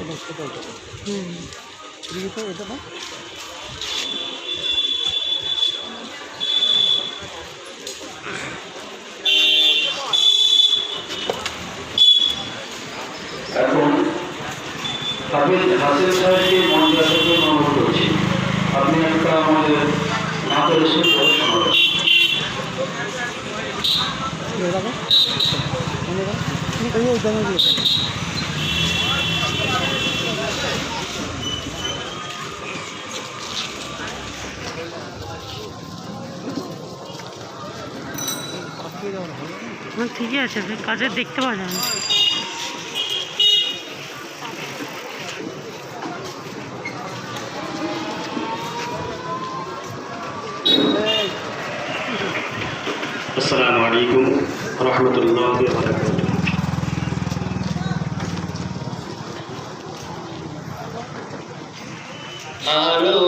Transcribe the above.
সেটা সেটা এটা হুম তো এটা না এখন হাফিজ সাহেবকে মঞ্চে অনুরোধ করছি আপনি একটা আমাদের নাতের সুর শোনাবেন মনে ঠিকই আছে কাজের দেখতে পাওয়া যায় না। আসসালামু আলাইকুম রহমতুল্লাহ আরও